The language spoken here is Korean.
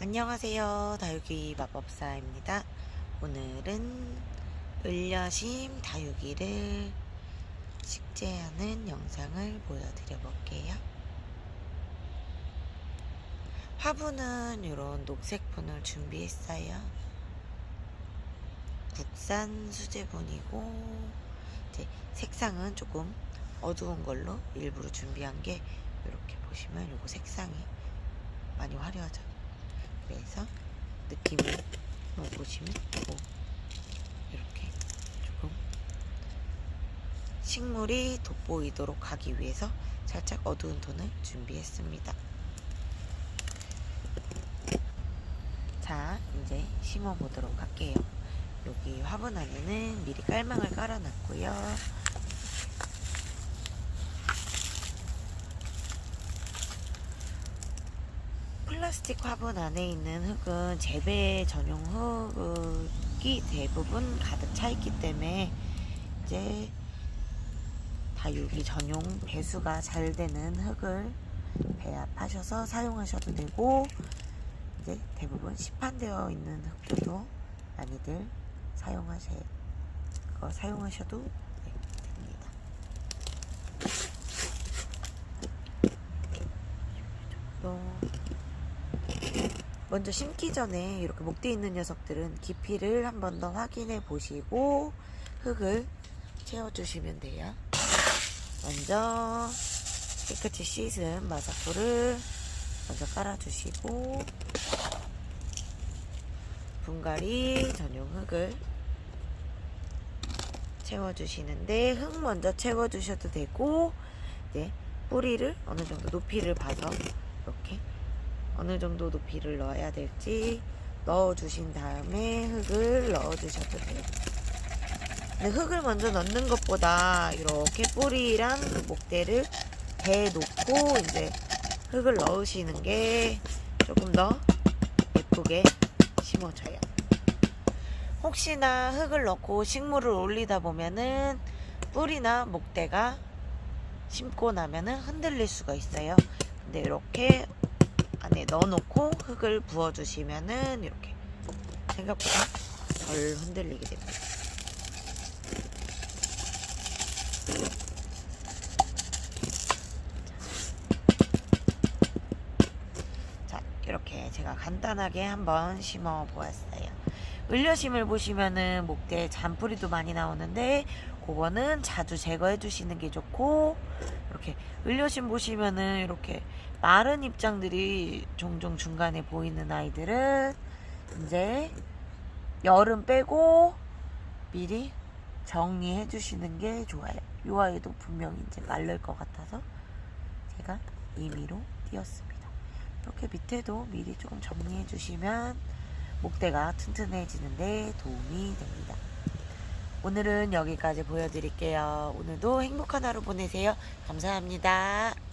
안녕하세요. 다육이 마법사입니다. 오늘은 을려심 다육이를 식재하는 영상을 보여드려 볼게요. 화분은 이런 녹색분을 준비했어요. 국산 수제분이고 색상은 조금 어두운 걸로 일부러 준비한 게 이렇게 보시면 요거 색상이 많이 화려하죠. 그래서 느낌을 보시면 뭐 이렇게 조금 식물이 돋보이도록 하기 위해서 살짝 어두운 톤을 준비했습니다. 자, 이제 심어 보도록 할게요. 여기 화분 안에는 미리 깔망을 깔아놨고요. 플라스틱 화분 안에 있는 흙은 재배 전용 흙이 대부분 가득 차 있기 때문에 이제 다육이 전용 배수가 잘 되는 흙을 배합하셔서 사용하셔도 되고 이제 대부분 시판되어 있는 흙들도 많이들 사용하셔 거 사용하셔도 네, 됩니다. 또 먼저 심기 전에 이렇게 목대 있는 녀석들은 깊이를 한 번 더 확인해 보시고 흙을 채워주시면 돼요. 먼저 깨끗이 씻은 마사토를 먼저 깔아주시고 분갈이 전용 흙을 채워주시는데 흙 먼저 채워주셔도 되고 이제 뿌리를 어느 정도 높이를 봐서 이렇게 어느 정도 높이를 넣어야 될지 넣어주신 다음에 흙을 넣어주셔도 돼요. 근데 흙을 먼저 넣는 것보다 이렇게 뿌리랑 목대를 대놓고 이제 흙을 넣으시는 게 조금 더 예쁘게 심어져요. 혹시나 흙을 넣고 식물을 올리다 보면은 뿌리나 목대가 심고 나면은 흔들릴 수가 있어요. 근데 이렇게 안에 넣어놓고 흙을 부어주시면은 이렇게 생각보다 덜 흔들리게 됩니다. 자, 이렇게 제가 간단하게 한번 심어 보았어요. 을려심을 보시면은 목대에 잔뿌리도 많이 나오는데 그거는 자주 제거해 주시는 게 좋고 이렇게 을려심 보시면은 이렇게 마른 입장들이 종종 중간에 보이는 아이들은 이제 여름 빼고 미리 정리해 주시는 게 좋아요. 이 아이도 분명히 이제 마를 것 같아서 제가 임의로 띄었습니다. 이렇게 밑에도 미리 조금 정리해 주시면 목대가 튼튼해지는데 도움이 됩니다. 오늘은 여기까지 보여드릴게요. 오늘도 행복한 하루 보내세요. 감사합니다.